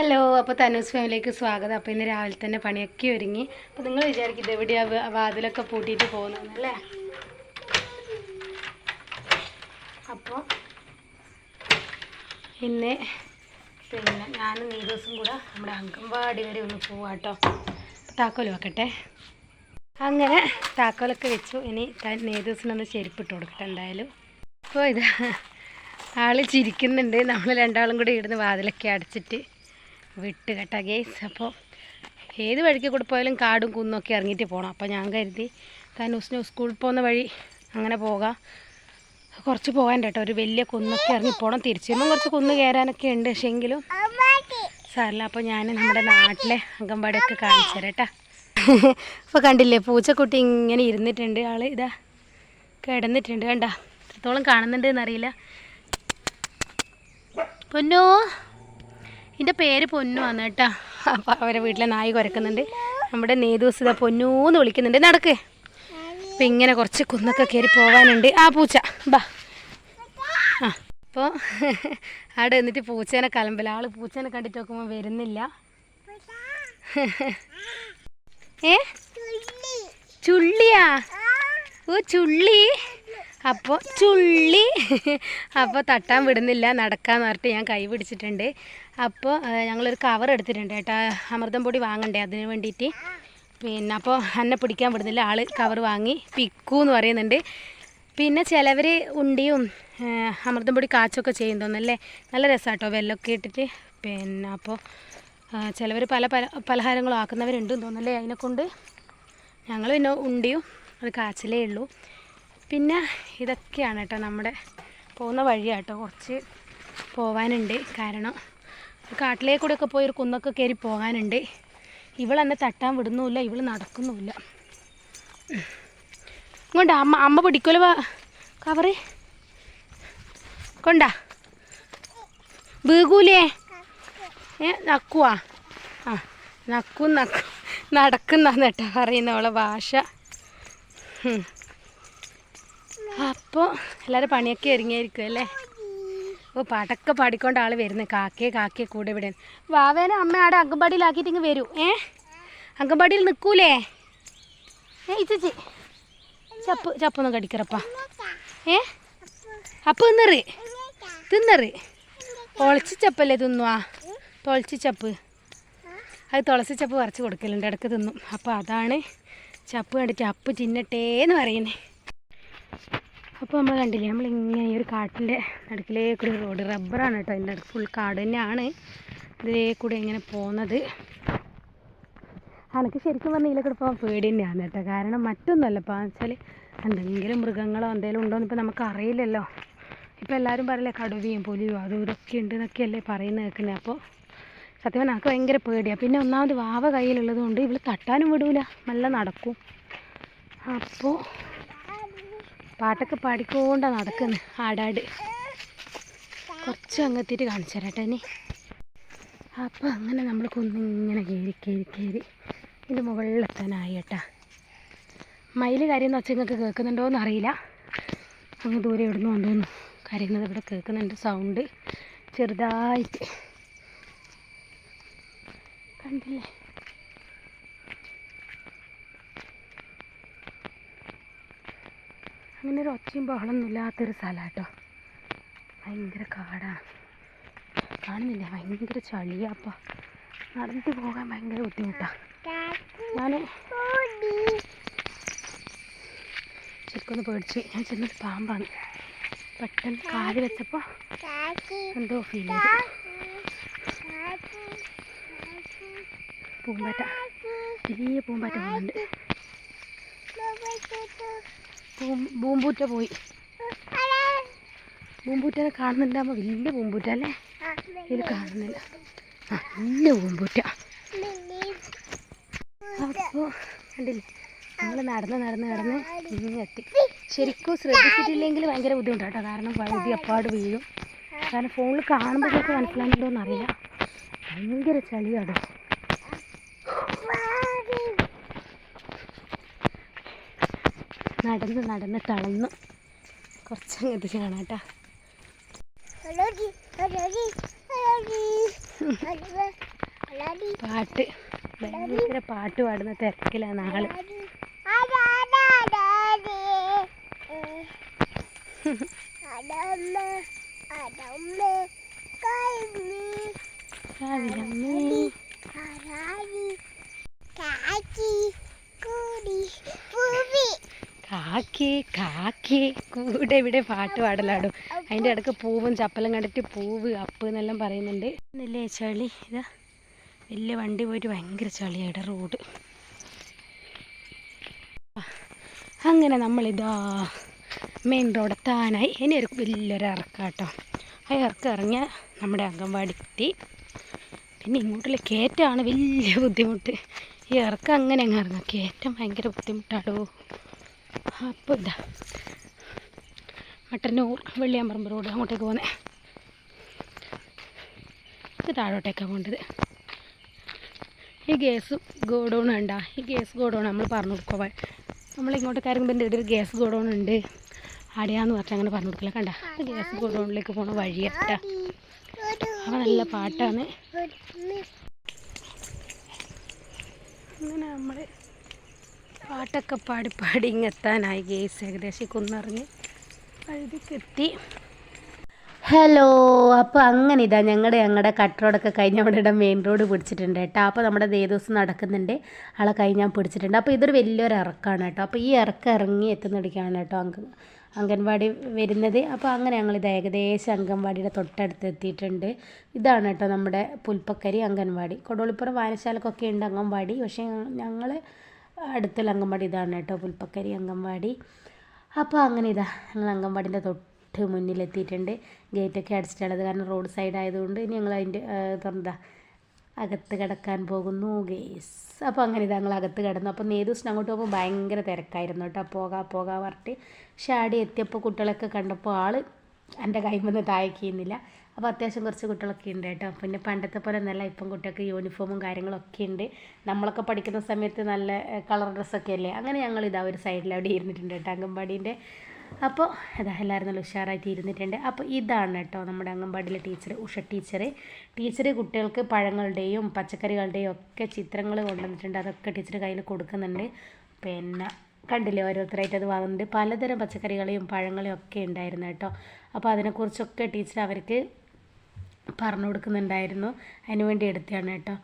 Hello അപ്പോൾ തനൂസ് ഫാമിലിക്ക് സ്വാഗതം. അപ്പോൾ ഇന്ന് രാവിലെ തന്നെ പണിയൊക്കെ ഒരുങ്ങി. അപ്പോൾ നിങ്ങൾ വിചാരിക്കും ഇത് എവിടെയാണ് വ- വാതിലൊക്കെ പൂട്ടിയിട്ട് പോകുന്നതെന്നല്ലേ അപ്പോൾ ഇന്ന് പിന്നെ ഞാനും നീരൂസും കൂടെ നമ്മുടെ അംഗൻവാടി വരെ ഒന്ന് പോവാട്ടോ താക്കോൽ വെക്കട്ടെ? അങ്ങനെ താക്കോലൊക്കെ വെച്ചു. ഇനി നേതൂസിനൊന്ന് ചെരുപ്പിട്ട് കൊടുക്കട്ടെ എന്തായാലും. അപ്പോൾ ഇത് ആൾ ചിരിക്കുന്നുണ്ട്. നമ്മൾ രണ്ടാളും കൂടി ഇവിടുന്ന് വാതിലൊക്കെ അടച്ചിട്ട്. വിട്ട് കേട്ടോ ഗേസ് അപ്പോൾ ഏത് വഴിക്ക് കൂടെ പോയാലും കാടും കുന്നൊക്കെ ഇറങ്ങിയിട്ട് പോകണം അപ്പോൾ ഞാൻ കരുതി തനൂസിന് സ്കൂളിൽ പോകുന്ന വഴി അങ്ങനെ പോകാം. കുറച്ച് പോകാൻ കേട്ടോ. ഒരു വലിയ കുന്നൊക്കെ ഇറങ്ങി പോകണം തിരിച്ചു വരുമ്പോൾ കുറച്ച് കുന്ന് കയറാനൊക്കെ ഉണ്ട്. പക്ഷേ എങ്കിലും സാറില്ല അപ്പോൾ ഞാൻ നമ്മുടെ നാട്ടിലെ അംഗൻവാടിയൊക്കെ കാണിച്ചു തരാം കേട്ടോ. അപ്പോൾ കണ്ടില്ലേ പൂച്ചക്കുട്ടി ഇങ്ങനെ ഇരുന്നിട്ടുണ്ട്. ആൾ ഇതാ കിടന്നിട്ടുണ്ട്. കണ്ട എത്രത്തോളം കാണുന്നുണ്ട് എന്നറിയില്ല. പൊന്നോ? എന്റെ പേര് പൊന്നു ആണ് കേട്ടോ. അപ്പോൾ അവരെ വീട്ടിലെ നായി കുരക്കുന്നുണ്ട്. നമ്മുടെ നേതൂസ് ഇതാ പൊന്നൂന്ന് വിളിക്കുന്നുണ്ട്. നടക്ക്. അപ്പം ഇങ്ങനെ കുറച്ച് കുന്നൊക്കെ കയറി പോകാനുണ്ട് ആ പൂച്ച. ബാ. ആ അപ്പോൾ അവിടെ എന്നിട്ട് പൂച്ചേനെ കലമ്പല. ആൾ പൂച്ചേനെ കണ്ടിട്ട് നോക്കുമ്പോൾ വരുന്നില്ല. ഏ? ചുള്ളിയാ? ഓ ചുള്ളി. അപ്പോൾ ചുള്ളി. അപ്പോൾ തട്ടാൻ വിടുന്നില്ല നടക്കാന്ന് പറഞ്ഞിട്ട് ഞാൻ കൈ പിടിച്ചിട്ടുണ്ട്. അപ്പോൾ ഞങ്ങളൊരു കവർ എടുത്തിട്ടുണ്ട് കേട്ടോ. അമൃതം പൊടി വാങ്ങണ്ടേ അതിന് വേണ്ടിയിട്ട്? പിന്നെ അപ്പോൾ എന്നെ പിടിക്കാൻ വിടുന്നില്ല. ആൾ കവർ വാങ്ങി പിക്കു എന്ന് പറയുന്നുണ്ട്. പിന്നെ ചിലവർ ഉണ്ടിയും അമൃതം പൊടി കാച്ചൊക്കെ ചെയ്യും തോന്നല്ലേ നല്ല രസമാട്ടോ വെല്ലൊക്കെ ഇട്ടിട്ട്. പിന്നെ അപ്പോൾ ചിലവർ പല പല പലഹാരങ്ങളും ആക്കുന്നവരുണ്ട് തോന്നല്ലേ അതിനെക്കൊണ്ട്? ഞങ്ങൾ പിന്നെ ഉണ്ടിയും അത് കാച്ചിലേ ഉള്ളൂ. പിന്നെ ഇതൊക്കെയാണ് കേട്ടോ നമ്മുടെ പോകുന്ന വഴിയാട്ടോ. കുറച്ച് പോവാനുണ്ട്. കാരണം കാട്ടിലേക്ക് കൂടെ ഒക്കെ പോയി ഒരു കുന്നൊക്കെ കയറി പോകാനുണ്ട്. ഇവളെന്നെ തട്ടാൻ വിടുന്നുമില്ല ഇവൾ നടക്കുന്നുമില്ല. ഇങ്ങോട്ടാ അമ്മ അമ്മ പിടിക്കുമല്ലോ കവറ് കൊണ്ടാ. വീകൂലേ ഏ നക്കുവാ. ആ നക്കും നക്കും. നടക്കുന്നാന്ന് കേട്ടോ പറയുന്ന അവളെ ഭാഷ. അപ്പോൾ എല്ലാവരും പണിയൊക്കെ ഒരുങ്ങിയായിരിക്കും അല്ലേ? ഓ പാട്ടൊക്കെ പാടിക്കൊണ്ട് ആൾ വരുന്നത് കാക്കയെ കാക്കയെ കൂടെ ഇവിടെ. വാവേനെ അമ്മ ആടെ അങ്കൻവാടിയിലാക്കിയിട്ട് ഇങ്ങ് വരൂ. ഏ? അങ്കൻവാടിയിൽ നിൽക്കൂലേ? ഏ ഇച്ചി ചപ്പ് ചപ്പൊന്നും കടിക്കറപ്പ. ഏ? അപ്പം തിന്നറ്? തിന്നറ്? തുളച്ചി ചപ്പല്ലേ തിന്നുവാ? തുളച്ചി ചപ്പ്. അത് തുളസി ചപ്പ് വറച്ച് കൊടുക്കലുണ്ട്. ഇടയ്ക്ക് തിന്നും. അപ്പോൾ അതാണ് ചപ്പ് കണ്ടിട്ട് അപ്പ് തിന്നട്ടേ എന്ന് പറയുന്നത് അപ്പോൾ നമ്മൾ കണ്ടില്ലേ? നമ്മളിങ്ങനെ ഈ ഒരു കാട്ടിന്റെ നടുക്കിലേക്കൂടി റോഡ് റബ്ബറാണ് കേട്ടോ അതിന്റെ അടുത്ത് ഫുൾ കാട് തന്നെയാണ്. ഇതിലേ കൂടെ ഇങ്ങനെ പോകുന്നത് എനിക്ക് ശരിക്കും പറഞ്ഞാൽ ഇതിലൊക്കെ പോകാൻ പേടി തന്നെയാണ് കേട്ടോ കാരണം മറ്റൊന്നുമല്ല. ഇപ്പോൾ വെച്ചാൽ എന്തെങ്കിലും മൃഗങ്ങളോ എന്തെങ്കിലും ഉണ്ടോ എന്ന് നമുക്ക് അറിയില്ലല്ലോ ഇപ്പോൾ എല്ലാവരും പറയില്ലേ കടുവയും പുലിയും അതും ഇതൊക്കെ ഉണ്ട് എന്നൊക്കെയല്ലേ പറയുന്നത് കേൾക്കുന്നത് അപ്പോൾ സത്യം എനിക്ക് ഭയങ്കര പേടിയാണ് പിന്നെ ഒന്നാമത് വാവ കയ്യിലുള്ളത് കൊണ്ട് ഇവൾ തട്ടാനും വിടൂല. നല്ല നടക്കും. അപ്പോൾ പാട്ടൊക്കെ പാടിക്കൊണ്ടാണ് നടക്കുന്നത് ആടാട്. കുറച്ച് അങ്ങത്തിട്ട് കാണിച്ചു തരാട്ടെ ഇനി. അപ്പോൾ അങ്ങനെ നമ്മൾ കുന്നിങ്ങനെ കയറി കയറി കയറി ഇതിന്റെ മുകളിലെത്താനായി കേട്ടാ മയിൽ കാര്യം വെച്ചാൽ നിങ്ങൾക്ക് കേൾക്കുന്നുണ്ടോ എന്ന് അറിയില്ല. അങ്ങ് ദൂരെ എവിടുന്ന് കൊണ്ടുവന്നു കരയുന്നത് ഇവിടെ കേൾക്കുന്നുണ്ട് സൗണ്ട് ചെറുതായിട്ട്. കണ്ടില്ലേ? അങ്ങനെ ഒരു ഒച്ചയും ബഹളമൊന്നും ഇല്ലാത്തൊരു സ്ഥലമാണ് കേട്ടോ ഭയങ്കര കാടാണ് കാണുന്നില്ല? ഭയങ്കര ചളിയാണ് അപ്പോൾ നടന്നിട്ട് പോകാൻ ഭയങ്കര ബുദ്ധിമുട്ടാണ് ഞാൻ ശരിക്കൊന്ന് പേടിച്ച് ഞാൻ ചെന്നൊരു പാമ്പാണ്. പെട്ടെന്ന് കാൽ വെച്ചപ്പോൾ എന്തോ ഫീൽ ചെയ്തു പൂമ്പാറ്റ. വലിയ പൂമ്പാറ്റ പോകുന്നുണ്ട് പൂമ്പൂറ്റ പോയി. പൂമ്പൂറ്റനെ കാണുന്നുണ്ടാകുമ്പോൾ വലിയ പൂമ്പൂറ്റ അല്ലേ? ഇതിൽ കാണുന്നില്ല. നല്ല പൂമ്പൂറ്റ. അപ്പോൾ കണ്ടില്ലേ? നമ്മൾ നടന്ന് നടന്ന് നടന്ന് ഇങ്ങെത്തി ശരിക്കും ശ്രദ്ധിച്ചിട്ടില്ലെങ്കിൽ ഭയങ്കര ബുദ്ധിമുട്ടാണ് കാരണം വൈദ്യുതി അപ്പാട് വീഴും. കാരണം ഫോണിൽ കാണുമ്പോഴൊക്കെ മനസ്സിലാകുന്നുണ്ടോ എന്നറിയില്ല ഭയങ്കര ചളിയാണ് നടന്ന് നടന്ന് തളന്ന് കുറച്ചങ്ങോട്ട് കാണാം കേട്ടോ പാട്ട്. ഭയങ്കര പാട്ട് പാടുന്ന തിരക്കിലാണ് ആൾ. രാവിലമ്മേ കാക്കി കാക്കി കൂടെ ഇവിടെ പാട്ട് പാടലാടും. അതിന്റെ ഇടയ്ക്ക് പൂവും ചപ്പലും കണ്ടിട്ട് പൂവ് അപ്പ് എന്നെല്ലാം പറയുന്നുണ്ട്. എന്നല്ലേ ചളി. ഇതാ. വലിയ വണ്ടി പോയിട്ട് ഭയങ്കര ചളിയുടെ റോഡ്. അങ്ങനെ നമ്മളിതാ മെയിൻ റോഡ് എത്താനായി. ഇനി ഒരു വലിയൊരു ഇറക്കാട്ടോ. ആ ഇറക്കം ഇറങ്ങിയ നമ്മുടെ അംഗൻവാടി എത്തി. പിന്നെ ഇങ്ങോട്ടുള്ള കയറ്റമാണ് വലിയ ബുദ്ധിമുട്ട്. ഈ ഇറക്കം അങ്ങനെ അങ്ങ് ഇറങ്ങാം. കയറ്റം ഭയങ്കര ബുദ്ധിമുട്ടാടോ. അപ്പോൾ ഇതാ. മട്ടന്നൂർ വെള്ളിയാമ്പറമ്പ് റോഡ് അങ്ങോട്ടേക്ക് പോകുന്നത് ഇത് താഴോട്ടേക്കാണ് പോകേണ്ടത് ഈ ഗ്യാസ് ഗോഡൗൺ ഉണ്ട ഈ ഗ്യാസ് ഗോഡൗൺ നമ്മൾ പറഞ്ഞു കൊടുക്കുക നമ്മളിങ്ങോട്ട് കയറുമ്പോൾ എന്റെ ഒരു ഗ്യാസ് ഗോഡൗൺ ഉണ്ട്. അടിയാന്ന് പറഞ്ഞാൽ അങ്ങനെ പറഞ്ഞു കൊടുക്കില്ല കണ്ട? ഗ്യാസ് ഗോഡൗണിലേക്ക് പോണ വഴിയട്ട അവ നല്ല പാട്ടാണ്. അങ്ങനെ നമ്മൾ പാട്ടൊക്കെ പാടി പാടി ഇങ്ങെത്താനായി ഗേസ് ഏകദേശം കുന്നറിഞ്ഞ് കുന്നിറങ്ങി കെത്തി ഹലോ അപ്പോൾ അങ്ങനെ ഇതാ ഞങ്ങളുടെ ഞങ്ങളുടെ കട്ട് റോഡൊക്കെ കഴിഞ്ഞ് അവിടെ മെയിൻ റോഡ് പിടിച്ചിട്ടുണ്ട് കേട്ടോ. അപ്പോൾ നമ്മുടെ ദേദിവസം നടക്കുന്നുണ്ട്. ആളെ കഴിഞ്ഞാൽ പിടിച്ചിട്ടുണ്ട്. അപ്പോൾ ഇതൊരു വലിയൊരു ഇറക്കമാണ് കേട്ടോ. അപ്പോൾ ഈ ഇറക്കം ഇറങ്ങി എത്തുന്നിടയ്ക്കാണ് കേട്ടോ അങ്ക അംഗൻവാടി വരുന്നത്. അപ്പോൾ അങ്ങനെ ഞങ്ങളിത് ഏകദേശം അംഗൻവാടിയുടെ തൊട്ടടുത്ത് എത്തിയിട്ടുണ്ട്. ഇതാണ് കേട്ടോ നമ്മുടെ പുൽപ്പക്കരി അംഗൻവാടി. കൊടുവളിപ്പുറം വായനശാലക്കൊക്കെ ഉണ്ട് അംഗൻവാടി. പക്ഷേ ഞങ്ങൾ അടുത്തുള്ള അംഗൻവാടി ഇതാണ് കേട്ടോ പുൽപ്പക്കരി അംഗൻവാടി. അപ്പോൾ അങ്ങനെ ഇതാ ഞങ്ങൾ അംഗൻവാടിന്റെ തൊട്ട് മുന്നിലെത്തിയിട്ടുണ്ട്. ഗേറ്റൊക്കെ അടച്ചിട്ടുള്ളത് കാരണം റോഡ് സൈഡ് ആയതുകൊണ്ട് ഇനി ഞങ്ങൾ അതിന്റെ തുറന്നതാ അകത്ത് കിടക്കാൻ പോകുന്നു ഗേസ് അപ്പോൾ അങ്ങനെ ഇതാ ഞങ്ങൾ അകത്ത് കിടന്നു. അപ്പോൾ നേതൂസിന് അങ്ങോട്ട് പോകുമ്പോൾ ഭയങ്കര തിരക്കായിരുന്നു കേട്ടോ പോകാ പോകാ പറഞ്ഞിട്ട്. പക്ഷേ ആടി എത്തിയപ്പോൾ കുട്ടികളൊക്കെ കണ്ടപ്പോൾ ആൾ എന്റെ കൈമന്ന് താഴേക്കുന്നില്ല അപ്പോൾ അത്യാവശ്യം കുറച്ച് കുട്ടികളൊക്കെ ഉണ്ട് കേട്ടോ. പിന്നെ പണ്ടത്തെ പോലെ നല്ല ഇപ്പം കുട്ടികൾക്ക് യൂണിഫോമും കാര്യങ്ങളൊക്കെ ഉണ്ട്. നമ്മളൊക്കെ പഠിക്കുന്ന സമയത്ത് നല്ല കളർ ഡ്രസ്സൊക്കെ അല്ലേ? അങ്ങനെ ഞങ്ങൾ ഇതാ ഒരു സൈഡിൽ അവിടെ ഇരുന്നിട്ടുണ്ട് കേട്ടോ അംഗൻവാടീന്റെ. അപ്പോൾ അതാ എല്ലാവരും നല്ല ഉഷാറായിട്ട് ഇരുന്നിട്ടുണ്ട്. അപ്പോൾ ഇതാണ് കേട്ടോ നമ്മുടെ അംഗൻവാടിയിലെ ടീച്ചർ ഉഷ ടീച്ചർ ടീച്ചർ കുട്ടികൾക്ക് പഴങ്ങളുടെയും പച്ചക്കറികളുടെയും ഒക്കെ ചിത്രങ്ങൾ കൊണ്ടുവന്നിട്ടുണ്ട്. അതൊക്കെ ടീച്ചർ കയ്യിൽ കൊടുക്കുന്നുണ്ട്. പിന്നെ കണ്ടില്ലേ ഓരോരുത്തരായിട്ട് അത് വാങ്ങുന്നുണ്ട്. പലതരം പച്ചക്കറികളെയും പഴങ്ങളെയും ഒക്കെ ഉണ്ടായിരുന്നു കേട്ടോ. അപ്പോൾ അതിനെക്കുറിച്ചൊക്കെ ടീച്ചർ അവർക്ക് പറഞ്ഞു കൊടുക്കുന്നുണ്ടായിരുന്നു. അതിന് വേണ്ടി എടുത്തതാണ് കേട്ടോ.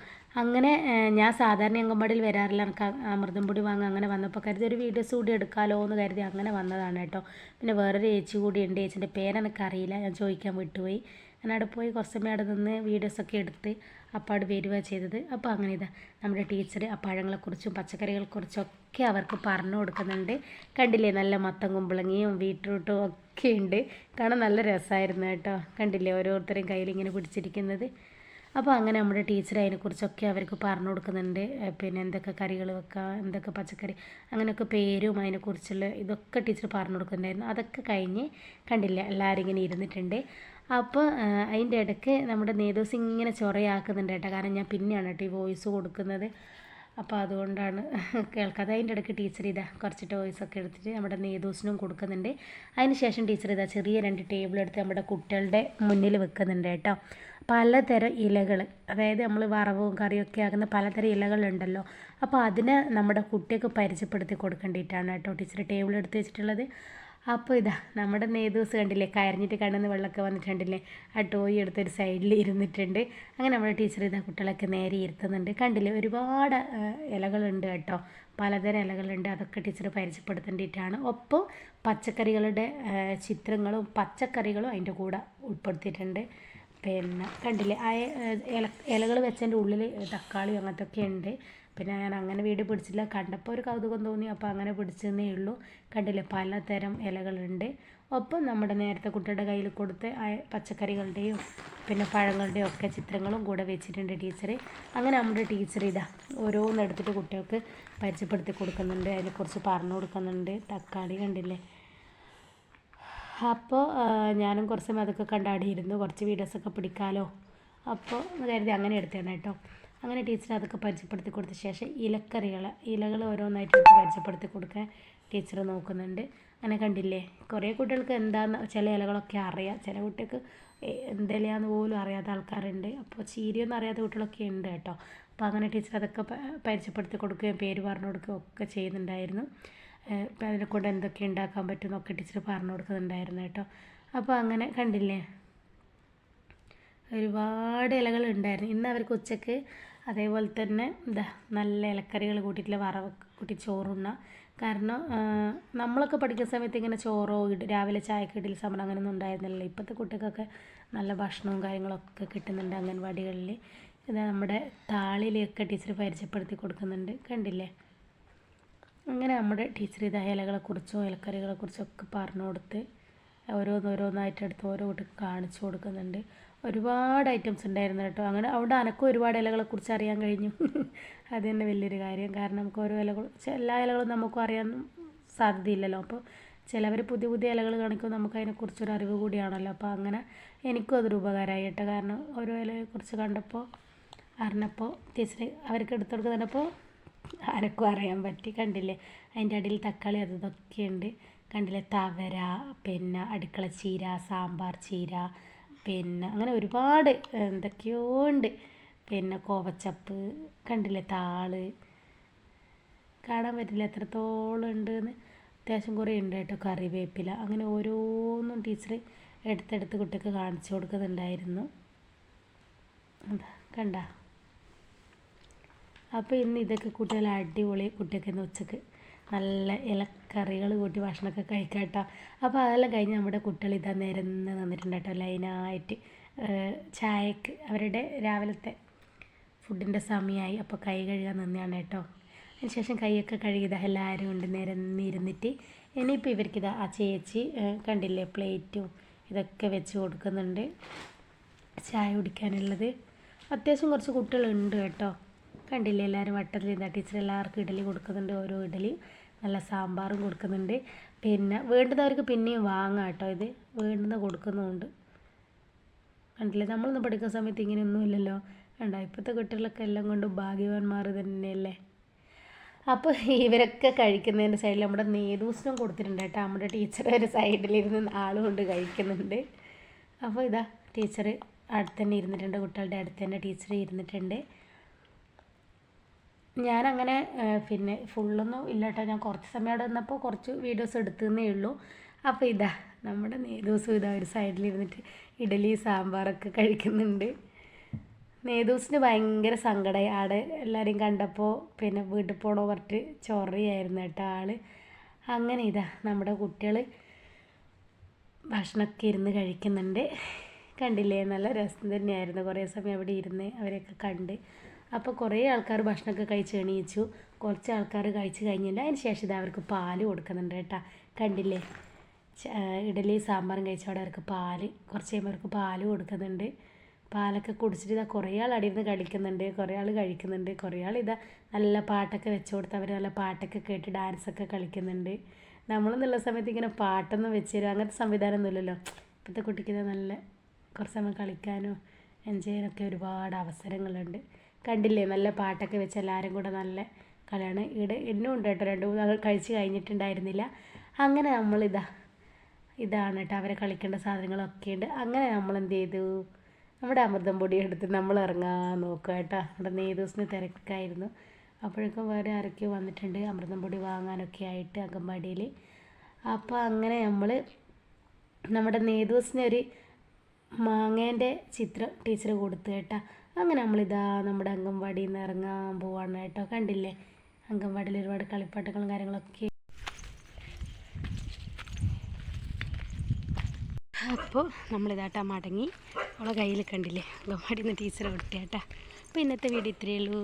അങ്ങനെ ഞാൻ സാധാരണ അങ്കമ്പാടിയിൽ വരാറില്ല. എനിക്ക് അമൃതം പൊടി വാങ്ങാൻ അങ്ങനെ വന്നപ്പോൾ കരുതി ഒരു വീഡിയോസ് കൂടി എടുക്കാമല്ലോ എന്ന് കരുതി അങ്ങനെ വന്നതാണ് കേട്ടോ. പിന്നെ വേറൊരു ചേച്ചി കൂടി ഉണ്ട് ചേച്ചിന്റെ പേരെനിക്ക് അറിയില്ല ഞാൻ ചോദിക്കാൻ വിട്ടുപോയി. ഞാൻ അവിടെ പോയി കുറച്ച് സമയം അവിടെ നിന്ന് വീഡിയോസൊക്കെ എടുത്ത് അപ്പോൾ അവിടെ വരിക ചെയ്തത്. അപ്പോൾ അങ്ങനെ ഇതാ നമ്മുടെ ടീച്ചർ ആ പഴങ്ങളെക്കുറിച്ചും പച്ചക്കറികളെക്കുറിച്ചും ഒക്കെ അവർക്ക് പറഞ്ഞു കൊടുക്കുന്നുണ്ട്. കണ്ടില്ലേ നല്ല മത്തം കുമ്പളങ്ങിയും ബീട്രൂട്ടും ഒക്കെ ഉണ്ട്. കാണാൻ നല്ല രസമായിരുന്നു കേട്ടോ. കണ്ടില്ലേ ഓരോരുത്തരും കയ്യിൽ ഇങ്ങനെ പിടിച്ചിരിക്കുന്നത്. അപ്പോൾ അങ്ങനെ നമ്മുടെ ടീച്ചർ അതിനെക്കുറിച്ചൊക്കെ അവർക്ക് പറഞ്ഞു കൊടുക്കുന്നുണ്ട്. പിന്നെ എന്തൊക്കെ കറികൾ വെക്കാം എന്തൊക്കെ പച്ചക്കറി അങ്ങനെയൊക്കെ പേരും അതിനെക്കുറിച്ചുള്ള ഇതൊക്കെ ടീച്ചർ പറഞ്ഞു കൊടുക്കുന്നുണ്ടായിരുന്നു. അതൊക്കെ കഴിഞ്ഞ് കണ്ടില്ല എല്ലാവരും ഇങ്ങനെ ഇരുന്നിട്ടുണ്ട്. അപ്പോൾ അതിന്റെ ഇടയ്ക്ക് നമ്മുടെ നേതോസ് ഇങ്ങനെ ചൊറയാക്കുന്നുണ്ട് കേട്ടോ. കാരണം ഞാൻ പിന്നെയാണ് കേട്ടോ ഈ വോയിസ് കൊടുക്കുന്നത്. അപ്പോൾ അതുകൊണ്ടാണ് കേൾക്കാതെ അതിന്റെ ഇടയ്ക്ക് ടീച്ചർ ഇതാ കുറച്ച് ടോയ്സൊക്കെ എടുത്തിട്ട് നമ്മുടെ നേതൂസിനും കൊടുക്കുന്നുണ്ട്. അതിന് ശേഷം ടീച്ചർ ഇതാ ചെറിയ രണ്ട് ടേബിൾ എടുത്ത് നമ്മുടെ കുട്ടികളുടെ മുന്നിൽ വെക്കുന്നുണ്ട് കേട്ടോ. പലതരം ഇലകൾ അതായത് നമ്മൾ വറവും കറിയൊക്കെ ആകുന്ന പലതരം ഇലകളുണ്ടല്ലോ. അപ്പോൾ അതിനെ നമ്മുടെ കുട്ടിയൊക്കെ പരിചയപ്പെടുത്തി കൊടുക്കേണ്ടിയിട്ടാണ് കേട്ടോ ടീച്ചർ ടേബിൾ എടുത്ത് വെച്ചിട്ടുള്ളത്. അപ്പോൾ ഇതാ നമ്മുടെ നേതൂസ് കണ്ടില്ലേ കരഞ്ഞിട്ട് കണ്ണെന്ന് വെള്ളമൊക്കെ വന്നിട്ടുണ്ടല്ലേ? ആ ടോയ് എടുത്തൊരു സൈഡിൽ ഇരുന്നിട്ടുണ്ട്. അങ്ങനെ നമ്മുടെ ടീച്ചർ ഇതാ കുട്ടികളൊക്കെ നേരെ ഇരുത്തുന്നുണ്ട്. കണ്ടില്ലേ ഒരുപാട് ഇലകളുണ്ട് കേട്ടോ. പലതരം ഇലകളുണ്ട്. അതൊക്കെ ടീച്ചർ പരിചയപ്പെടുത്തേണ്ടിയിട്ടാണ് ഒപ്പം പച്ചക്കറികളുടെ ചിത്രങ്ങളും പച്ചക്കറികളും അതിന്റെ കൂടെ ഉൾപ്പെടുത്തിയിട്ടുണ്ട്. പിന്നെ കണ്ടില്ലേ ആ ഇല ഇലകൾ വെച്ചതിന്റെ ഉള്ളിൽ തക്കാളി അങ്ങനത്തെ ഒക്കെ ഉണ്ട്. പിന്നെ ഞാൻ അങ്ങനെ വീഡിയോ പിടിച്ചില്ല. കണ്ടപ്പോൾ ഒരു കൗതുകം തോന്നി. അപ്പോൾ അങ്ങനെ പിടിച്ചെന്നേ ഉള്ളൂ. കണ്ടില്ലേ? പലതരം ഇലകളുണ്ട്. ഒപ്പം നമ്മുടെ നേരത്തെ കുട്ടിയുടെ കയ്യിൽ കൊടുത്ത് പച്ചക്കറികളുടെയും പിന്നെ പഴങ്ങളുടെയും ഒക്കെ ചിത്രങ്ങളും കൂടെ വെച്ചിട്ടുണ്ട് ടീച്ചർ അങ്ങനെ നമ്മുടെ ടീച്ചർ ഇതാ ഓരോന്ന് എടുത്തിട്ട് കുട്ടികൾക്ക് പരിചയപ്പെടുത്തി കൊടുക്കുന്നുണ്ട്. അതിനെക്കുറിച്ച് പറഞ്ഞു കൊടുക്കുന്നുണ്ട്. തക്കാളി കണ്ടില്ലേ? അപ്പോൾ ഞാനും കുറച്ച് സമയം അതൊക്കെ കണ്ടാടിയിരുന്നു കുറച്ച് വീഡിയോസൊക്കെ പിടിക്കാമല്ലോ അപ്പോൾ കരുതി അങ്ങനെ എടുത്തതാണ് കേട്ടോ. അങ്ങനെ ടീച്ചർ അതൊക്കെ പരിചയപ്പെടുത്തി കൊടുത്ത ശേഷം ഇലക്കറികൾ ഇലകൾ ഓരോന്നായിട്ട് പരിചയപ്പെടുത്തി കൊടുക്കാൻ ടീച്ചർ നോക്കുന്നുണ്ട്. അങ്ങനെ കണ്ടില്ലേ? കുറേ കുട്ടികൾക്ക് എന്താന്ന് ചില ഇലകളൊക്കെ അറിയാം. ചില കുട്ടികൾക്ക് എന്തെല്ലാന്ന് പോലും അറിയാത്ത ആൾക്കാരുണ്ട്. അപ്പോൾ ചീരിയൊന്നും അറിയാത്ത കുട്ടികളൊക്കെ ഉണ്ട് കേട്ടോ. അപ്പോൾ അങ്ങനെ ടീച്ചർ അതൊക്കെ പരിചയപ്പെടുത്തി കൊടുക്കുകയും പേര് പറഞ്ഞു കൊടുക്കുകയും ഒക്കെ ചെയ്യുന്നുണ്ടായിരുന്നു. അതിനെ കൊണ്ട് എന്തൊക്കെ ഉണ്ടാക്കാൻ പറ്റുമെന്നൊക്കെ ടീച്ചർ പറഞ്ഞു കൊടുക്കുന്നുണ്ടായിരുന്നു കേട്ടോ. അപ്പോൾ അങ്ങനെ കണ്ടില്ലേ? ഒരുപാട് ഇലകൾ ഉണ്ടായിരുന്നു. ഇന്ന് അവർക്ക് ഉച്ചയ്ക്ക് അതേപോലെ തന്നെ എന്താ നല്ല ഇലക്കറികൾ കൂട്ടിയിട്ടുള്ള വറവ് കൂട്ടി ചോറുണ്ണ. കാരണം നമ്മളൊക്കെ പഠിക്കുന്ന സമയത്ത് ഇങ്ങനെ ചോറോ രാവിലെ ചായക്ക് ഇഡലി സാമ്പാർ അങ്ങനെയൊന്നും ഉണ്ടായിരുന്നില്ലല്ലോ. ഇപ്പോഴത്തെ കുട്ടികൾക്കൊക്കെ നല്ല ഭക്ഷണവും കാര്യങ്ങളൊക്കെ കിട്ടുന്നുണ്ട് അംഗൻവാടികളിൽ ഇത് നമ്മുടെ താളിലൊക്കെ ടീച്ചർ പരിചയപ്പെടുത്തി കൊടുക്കുന്നുണ്ട്. കണ്ടില്ലേ? അങ്ങനെ നമ്മുടെ ടീച്ചർ ഇത് ഇലകളെക്കുറിച്ചും ഇലക്കറികളെക്കുറിച്ചും ഒക്കെ പറഞ്ഞു കൊടുത്ത് ഓരോന്നോരോന്നായിട്ട് എടുത്ത് ഓരോ കുട്ടിക്ക് കാണിച്ചു കൊടുക്കുന്നുണ്ട്. ഒരുപാട് ഐറ്റംസ് ഉണ്ടായിരുന്നു കേട്ടോ. അങ്ങനെ അവിടെ അനക്കും ഒരുപാട് ഇലകളെ കുറിച്ച് അറിയാൻ കഴിഞ്ഞു. അത് തന്നെ വലിയൊരു കാര്യം. കാരണം നമുക്ക് ഓരോ ഇലകൾ എല്ലാ ഇലകളും നമുക്കും അറിയാൻ സാധ്യതയില്ലല്ലോ. അപ്പോൾ ചിലവർ പുതിയ പുതിയ ഇലകൾ കാണിക്കും നമുക്ക് അതിനെക്കുറിച്ചൊരു അറിവ് കൂടിയാണല്ലോ. അപ്പോൾ അങ്ങനെ എനിക്കും അതൊരു ഉപകാരമായി കേട്ടോ. കാരണം ഓരോ ഇലയെക്കുറിച്ച് കണ്ടപ്പോൾ അറിഞ്ഞപ്പോൾ ടീച്ചർ അവർക്ക് എടുത്തു കൊടുക്കുന്നപ്പോൾ ആരൊക്കെ അറിയാൻ പറ്റി. കണ്ടില്ലേ? അതിന്റെ അടിയിൽ തക്കാളി അത് ഇതൊക്കെയുണ്ട്. കണ്ടില്ലേ? തവര പിന്നെ അടുക്കള ചീര സാമ്പാർ ചീര പിന്നെ അങ്ങനെ ഒരുപാട് എന്തൊക്കെയോ ഉണ്ട്. പിന്നെ കോവച്ചപ്പ് കണ്ടില്ലേ താൾ? കാണാൻ പറ്റില്ല എത്രത്തോളം ഉണ്ട് എന്ന് അത്യാവശ്യം കുറേ ഉണ്ട് കേട്ടോ കറിവേപ്പില. അങ്ങനെ ഓരോന്നും ടീച്ചർ എടുത്തെടുത്ത് കുട്ടിക്ക് കാണിച്ചു കൊടുക്കുന്നുണ്ടായിരുന്നു. കണ്ട? അപ്പോൾ ഇന്ന് ഇതൊക്കെ കുട്ടികൾ അടിപൊളി കുട്ടിയൊക്കെ ഇന്ന് ഉച്ചയ്ക്ക് നല്ല ഇലക്കറികൾ കൂട്ടി ഭക്ഷണമൊക്കെ കഴിക്കാം കേട്ടോ അപ്പോൾ അതെല്ലാം കഴിഞ്ഞ് നമ്മുടെ കുട്ടികൾ ഇതാ നിരന്ന് നിന്നിട്ടുണ്ട് കേട്ടോ ലൈനായിട്ട് ചായക്ക് അവരുടെ രാവിലത്തെ ഫുഡിന്റെ സമയമായി. അപ്പോൾ കൈ കഴുകാൻ നിന്നെയാണ് കേട്ടോ. അതിനുശേഷം കൈയൊക്കെ കഴുകിയത് എല്ലാവരും ഉണ്ട് നിരന്നിരുന്നിട്ട് ഇനിയിപ്പോൾ ഇവർക്കിതാ ആ ചേച്ചി കണ്ടില്ലേ പ്ലേറ്റും ഇതൊക്കെ വെച്ച് കൊടുക്കുന്നുണ്ട്. ചായ കുടിക്കാനുള്ളത്. അത്യാവശ്യം കുറച്ച് കുട്ടികളുണ്ട് കേട്ടോ. കണ്ടില്ലേ എല്ലാവരും വട്ടത്തിൽ ഇതാ ടീച്ചർ എല്ലാവർക്കും ഇഡലി കൊടുക്കുന്നുണ്ട് ഓരോ ഇഡലി. നല്ല സാമ്പാറും കൊടുക്കുന്നുണ്ട്. പിന്നെ വേണ്ടുന്നവർക്ക് പിന്നെയും വാങ്ങാം കേട്ടോ ഇത്. വേണ്ടുന്ന കൊടുക്കുന്നുമുണ്ട്. കണ്ടില്ലേ? നമ്മളൊന്നും പഠിക്കുന്ന സമയത്ത് ഇങ്ങനെയൊന്നും ഇല്ലല്ലോ. കണ്ടോ? ഇപ്പോഴത്തെ കുട്ടികളൊക്കെ എല്ലാം കൊണ്ടും ഭാഗ്യവാന്മാർ തന്നെയല്ലേ. അപ്പോൾ ഇവരൊക്കെ കഴിക്കുന്നതിന്റെ സൈഡിൽ നമ്മുടെ നേതൂസിനും കൊടുത്തിട്ടുണ്ട് കേട്ടോ. നമ്മുടെ ടീച്ചർ ഒരു സൈഡിലിരുന്ന് ആളും കൊണ്ട് കഴിക്കുന്നുണ്ട്. അപ്പോൾ ഇതാ ടീച്ചർ അടുത്ത് തന്നെ ഇരുന്നിട്ടുണ്ട്. കുട്ടികളുടെ അടുത്ത് തന്നെ ടീച്ചർ ഇരുന്നിട്ടുണ്ട്. ഞാനങ്ങനെ അങ്ങനെ പിന്നെ ഫുള്ളൊന്നും ഇല്ല കേട്ടോ ഞാൻ കുറച്ച് സമയം അവിടെ നിന്നപ്പോൾ കുറച്ച് വീഡിയോസ് എടുത്തതന്നേ ഉള്ളൂ. അപ്പോൾ ഇതാ നമ്മുടെ നേതൂസും ഇതാ ഒരു സൈഡിലിരുന്നിട്ട് ഇഡലി സാമ്പാറൊക്കെ കഴിക്കുന്നുണ്ട്. നേതൂസിന് ഭയങ്കര സങ്കടമായി ആടെ എല്ലാവരെയും കണ്ടപ്പോൾ പിന്നെ വീട്ടിൽ പോണോ പറഞ്ഞിട്ട് ചൊറിയായിരുന്നു കേട്ടോ ആൾ അങ്ങനെ ഇതാ നമ്മുടെ കുട്ടികൾ ഭക്ഷണമൊക്കെ ഇരുന്ന് കഴിക്കുന്നുണ്ട്. കണ്ടില്ലേ? നല്ല രസം തന്നെയായിരുന്നു കുറേ സമയം അവിടെ ഇരുന്ന് അവരെയൊക്കെ കണ്ട്. അപ്പോൾ കുറേ ആൾക്കാർ ഭക്ഷണമൊക്കെ കഴിച്ച് എണീച്ചു. കുറച്ച് ആൾക്കാർ കഴിച്ച് കഴിഞ്ഞില്ല അതിന് ശേഷം ഇത് അവർക്ക് പാൽ കൊടുക്കുന്നുണ്ട് കേട്ടോ. കണ്ടില്ലേ? ഇഡലി സാമ്പാറും കഴിച്ചവിടെ അവർക്ക് പാൽ കുറച്ച് കഴിയുമ്പോൾ അവർക്ക് പാൽ കൊടുക്കുന്നുണ്ട്. പാലൊക്കെ കുടിച്ചിട്ട് ഇതാ കുറേ ആൾ അടിയിരുന്ന് കളിക്കുന്നുണ്ട് കുറേ ആൾ കഴിക്കുന്നുണ്ട് കുറേ ആൾ ഇതാ നല്ല പാട്ടൊക്കെ വെച്ച് കൊടുത്ത് അവർ നല്ല പാട്ടൊക്കെ കേട്ട് ഡാൻസൊക്കെ കളിക്കുന്നുണ്ട്. നമ്മളെന്നുള്ള സമയത്ത് ഇങ്ങനെ പാട്ടൊന്നും വെച്ച് തരും. അങ്ങനത്തെ സംവിധാനം ഒന്നുമില്ലല്ലോ ഇപ്പോഴത്തെ കുട്ടിക്ക് നല്ല കുറച്ച് സമയം കളിക്കാനോ എൻജോയ് ചെയ്യാനൊക്കെ ഒരുപാട് അവസരങ്ങളുണ്ട്. കണ്ടില്ലേ? നല്ല പാട്ടൊക്കെ വെച്ച് എല്ലാവരും കൂടെ നല്ല കളിയാണ് ഇവിടെ എന്നും ഉണ്ട് കേട്ടോ. രണ്ട് മൂന്ന് ആൾ കഴിച്ച് കഴിഞ്ഞിട്ടുണ്ടായിരുന്നില്ല. അങ്ങനെ നമ്മളിതാ ഇതാണ് കേട്ടോ. അവരെ കളിക്കേണ്ട സാധനങ്ങളൊക്കെ ഉണ്ട്. അങ്ങനെ നമ്മൾ എന്ത് ചെയ്തു? നമ്മുടെ അമൃതം പൊടി എടുത്ത് നമ്മൾ ഇറങ്ങാൻ നോക്കുക കേട്ടോ. നമ്മുടെ നേതൂസിന് തിരക്കായിരുന്നു. അപ്പോഴേക്കും വേറെ ആരൊക്കെയോ വന്നിട്ടുണ്ട്. അമൃതം പൊടി വാങ്ങാനൊക്കെ ആയിട്ട് അംഗൻവാടിയിൽ. അപ്പോൾ അങ്ങനെ നമ്മൾ നമ്മുടെ നേതൂസിന് ഒരു മാങ്ങേന്റെ ചിത്രം ടീച്ചർ കൊടുത്തു കേട്ടോ. അങ്ങനെ നമ്മളിതാ നമ്മുടെ അംഗൻവാടിയിൽ നിന്ന് ഇറങ്ങാൻ പോവാണ് കേട്ടോ. കണ്ടില്ലേ? അംഗൻവാടിയിൽ ഒരുപാട് കളിപ്പാട്ടങ്ങളും കാര്യങ്ങളൊക്കെ. അപ്പോൾ നമ്മളിതാട്ടാ മടങ്ങി അവളെ കയ്യിൽ കണ്ടില്ലേ? അംഗൻവാടിയിൽ നിന്ന് ടീച്ചറെ കൊടുത്തേട്ടാ അപ്പോൾ ഇന്നത്തെ വീഡിയോ ഇത്രയേ ഉള്ളൂ.